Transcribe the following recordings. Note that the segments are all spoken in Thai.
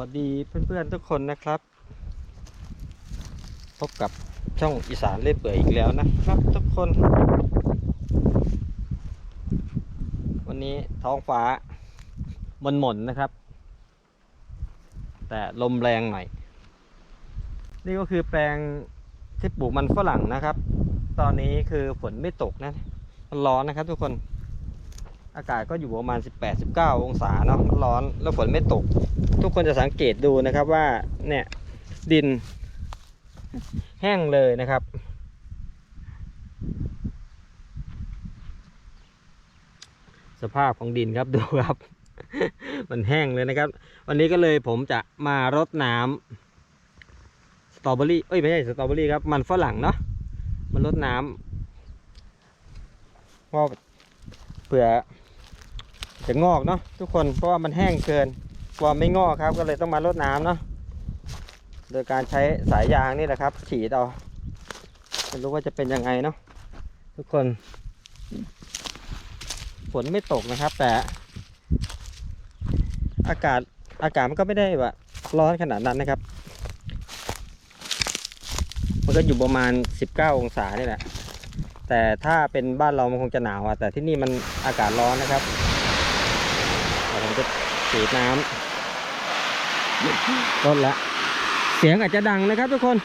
วัสดีเพื่อนๆทุกคนนะครับ พบกับช่องอีสานเล่เปื่อยอีกแล้วนะครับทุกคน วันนี้ท้องฟ้ามันหม่นนะครับ แต่ลมแรงหน่อย นี่ก็คือแปลงที่ปลูกมันฝรั่งนะครับ ตอนนี้คือฝนไม่ตกนะ มันร้อนนะครับทุกคน อากาศก็อยู่ประมาณ 18-19 องศาเนาะมันร้อนแล้วฝนไม่ตก ทุกคนจะสังเกตดูนะครับว่าเนี่ยดินแห้งเลยนะครับ สภาพของดินครับดูครับ มันแห้งเลยนะครับ วันนี้ก็เลยผมจะมารดน้ำสตรอเบอรี่เอ้ยไม่ใช่สตรอเบอรี่ครับ มันฝรั่งเนาะมันรดน้ำเพราะเผื่อ จะงอกเนาะทุกคนเพราะว่ามันแห้งเกินกลัวไม่งอกครับ ก็เลยต้องมารดน้ำเนาะโดยการใช้สายยางนี่แหละครับ ฉีดเอาไม่รู้ว่าจะเป็นยังไงเนาะทุกคนฝนไม่ตกนะครับ แต่ อากาศอากาศมันก็ไม่ได้แบบร้อนขนาดนั้นนะครับ มันก็อยู่ประมาณ 19 องศานี่แหละแต่ถ้าเป็นบ้านเรามันคงจะหนาวอะแต่ที่นี่มันอากาศร้อนนะครับ จะฉีดน้ำลดละ เสียงอาจจะดังนะครับทุกคน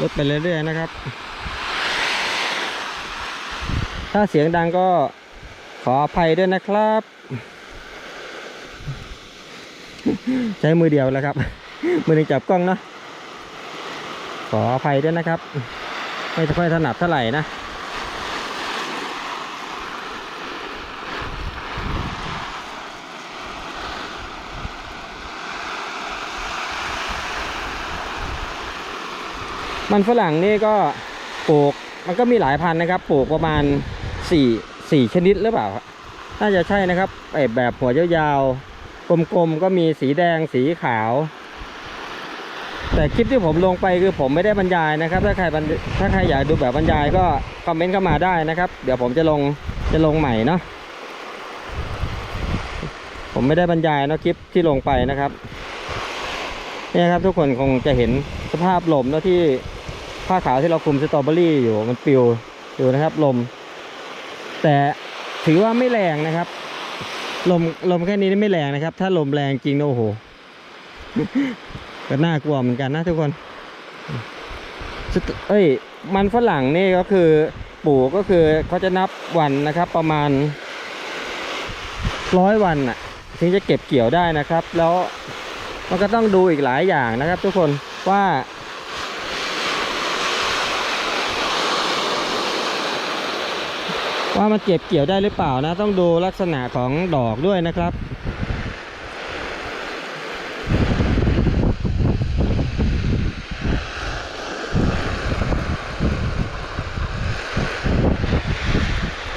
ลดไปเรื่อยๆนะครับ ถ้าเสียงดังก็ขออภัยด้วยนะครับ ใช้มือเดียวแล้วครับ มือหนึ่งจับกล้องเนาะขออภัยด้วยนะครับ ไม่ค่อยถนัดเท่าไหร่นะมันฝรั่งนี่ก็ปลูกมันก็มีหลายพันธุ์นะครับ ปลูกประมาณสี่สี่ชนิดหรือเปล่า น่าจะใช่นะครับแบบหัวยาว กลมๆก็มีสีแดงสีขาว แต่คลิปที่ผมลงไปคือผมไม่ได้บรรยายนะครับ ถ้าใครถ้าใครอยากดูแบบบรรยายก็คอมเมนต์เข้ามาได้นะครับ เดี๋ยวผมจะลงจะลงใหม่เนาะผมไม่ได้บรรยายเนาะคลิปที่ลงไปนะครับนี่ครับทุกคนคงจะเห็นสภาพลมเนาะที่ผ้าขาวที่เราคลุมสตรอเบอรี่อยู่มันปลิวอยู่นะครับลม แต่ถือว่าไม่แรงนะครับ ลมลมแค่นี้ไม่แรงนะครับ ถ้าลมแรงจริงนะโอ้โห ก็น่ากลัวเหมือนกันนะทุกคน เอ้ย มันฝรั่งนี่ก็คือปลูกก็คือเขาจะนับวันนะครับ ประมาณร้อยวันอะ ถึงจะเก็บเกี่ยวได้นะครับ แล้วมันก็ต้องดูอีกหลายอย่างนะครับ ทุกคนว่า ว่ามันเก็บเกี่ยวได้หรือเปล่านะ ต้องดูลักษณะของดอกด้วยนะครับ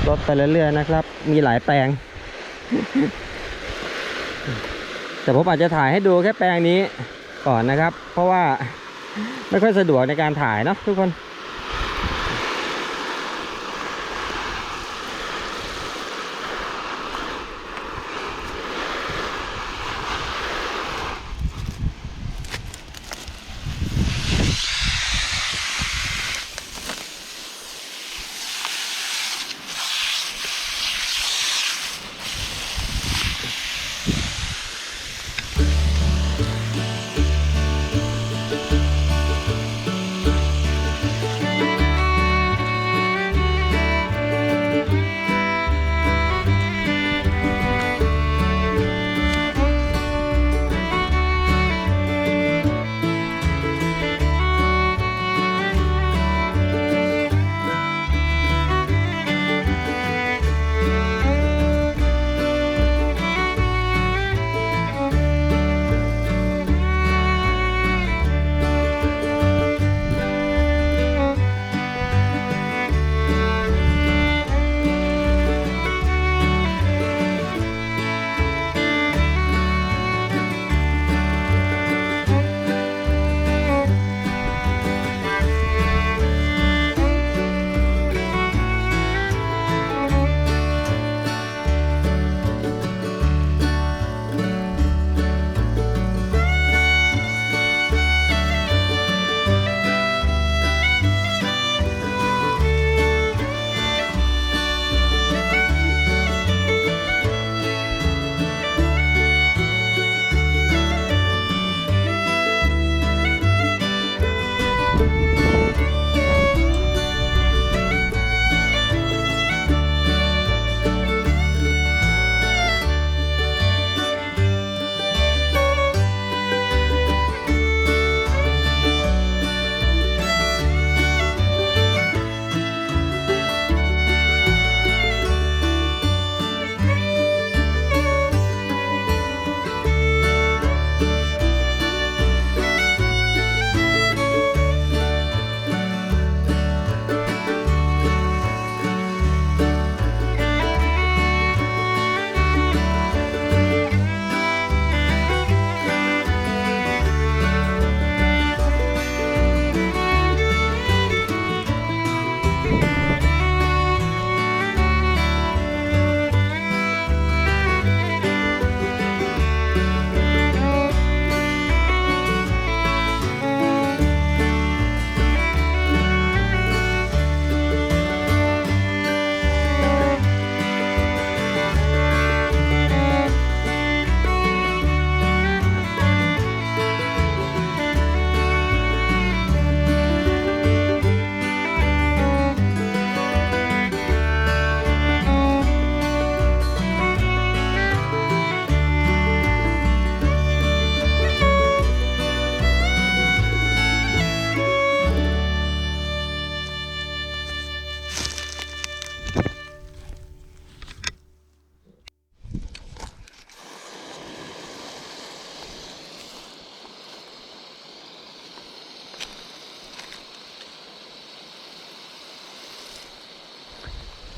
ลดไปเรื่อยๆนะครับ มีหลายแปลง แต่ผมอาจจะถ่ายให้ดูแค่แปลงนี้ก่อนนะครับ เพราะว่าไม่ค่อยสะดวกในการถ่ายเนาะทุกคน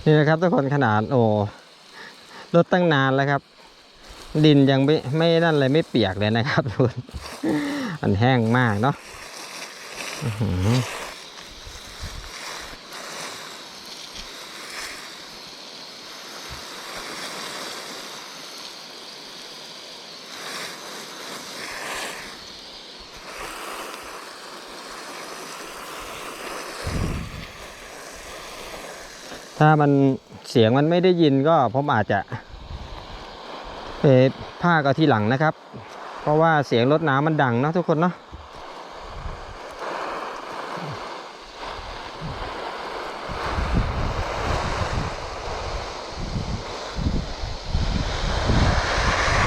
นี่นะครับทุกคนขนาดโอ้รถตั้งนานแล้วครับ ดินยังไม่ไม่นั่นเลยไม่เปียกเลยนะครับทุกคนมันแห้งมากเนาะ ถ้ามันเสียงมันไม่ได้ยินก็ผมอาจจะเออภาคเอาทีหลังนะครับ เพราะว่าเสียงรถน้ำมันดังนะทุกคนเนาะ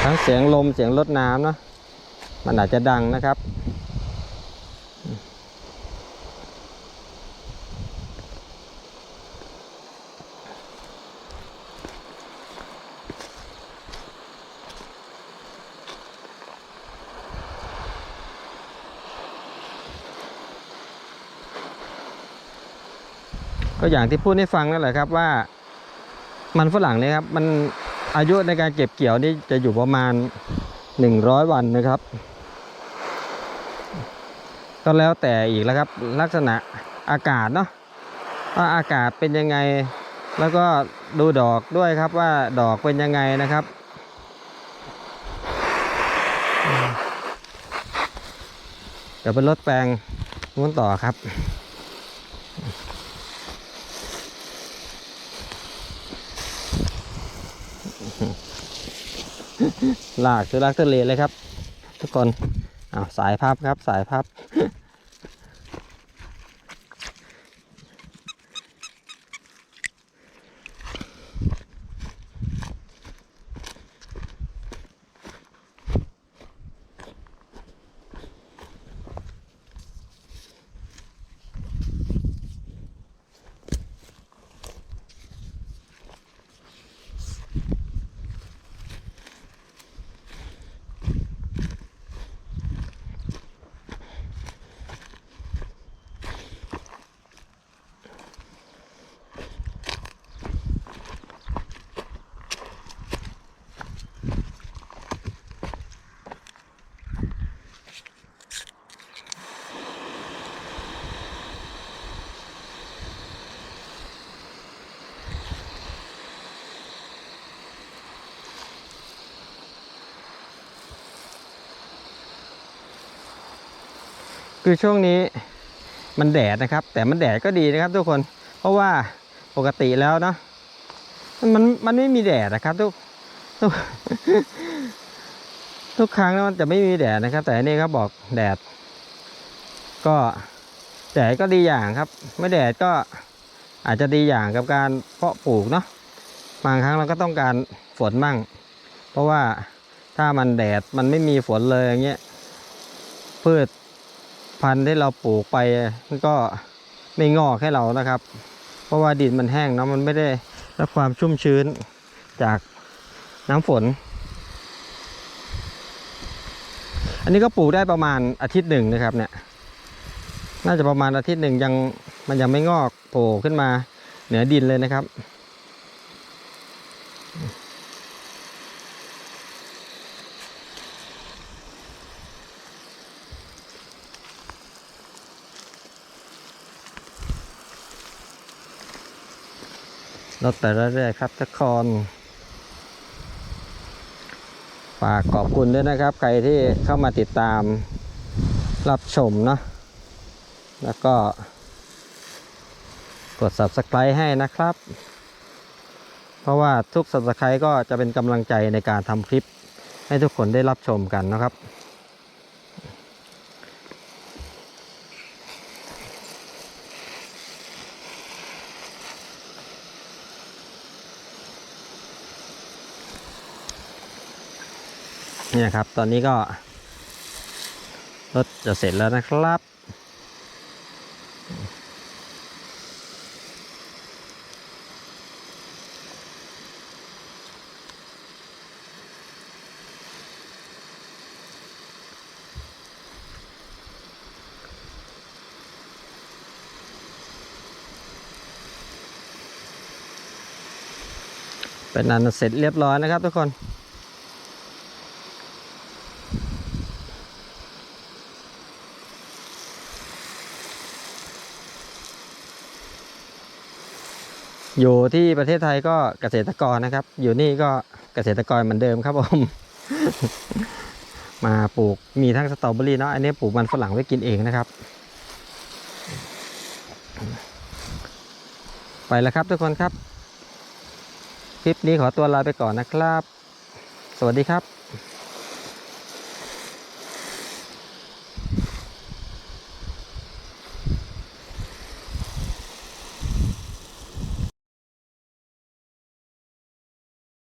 ทั้งเสียงลมเสียงรถน้ำเนาะมันอาจจะดังนะครับ ก็อย่างที่พูดให้ฟังนั่นแหละครับว่า มันฝรั่งเนี่ยครับ มันอายุในการเก็บเกี่ยวนี่จะอยู่ประมาณหนึ่งร้อยวันนะครับ ก็แล้วแต่อีกแล้วครับ ลักษณะอากาศเนาะว่าอากาศเป็นยังไง แล้วก็ดูดอกด้วยครับว่าดอกเป็นยังไงนะครับ เดี๋ยวเป็นรถแปลงม้วนต่อครับ ลากคือลากทะเลเลยครับ ทุกคนอ้าวสายพับครับสายพับ คือช่วงนี้มันแดดนะครับ แต่มันแดดก็ดีนะครับ ทุกคนเพราะว่าปกติแล้วเนาะมันมันไม่มีแดดนะครับ ทุกทุกทุกครั้งแล้วมันจะไม่มีแดดนะครับ แต่นนี่ครับบอกแดด ก็แดดก็ดีอย่างครับ ไม่แดดก็อาจจะดีอย่างกับการเพาะปลูกเนาะบางครั้งเราก็ต้องการฝนมั่งเพราะว่าถ้ามันแดดมันไม่มีฝนเลยอย่างเงี้ยพืช พันธุ์ที่เราปลูกไปมันก็ไม่งอกให้เรานะครับ เพราะว่าดินมันแห้งเนาะมันไม่ได้รับความชุ่มชื้นจากน้ำฝน อันนี้ก็ปลูกได้ประมาณอาทิตย์หนึ่งนะครับเนี่ย น่าจะประมาณอาทิตย์หนึ่งยังมันยังไม่งอกโผล่ขึ้นมาเหนือดินเลยนะครับ รถแต่ละเรื่อยๆครับทุกคนฝากขอบคุณด้วยนะครับ ใครที่เข้ามาติดตามรับชมเนาะแล้วก็ กด subscribe ให้นะครับ เพราะว่าทุก subscribe ก็จะเป็นกำลังใจในการทำคลิปให้ทุกคนได้รับชมกันนะครับ เนี่ยครับ ตอนนี้ก็รถจะเสร็จแล้วนะครับ เป็นอันเสร็จเรียบร้อยนะครับทุกคน อยู่ที่ประเทศไทยก็เกษตรกรนะครับ อยู่นี่ก็เกษตรกรเหมือนเดิมครับผมมาปลูกมีทั้งสตรอเบอรี่เนาะอันนี้ปลูกมันฝรั่งไว้กินเองนะครับ ไปแล้วครับทุกคนครับ คลิปนี้ขอตัวลาไปก่อนนะครับ สวัสดีครับ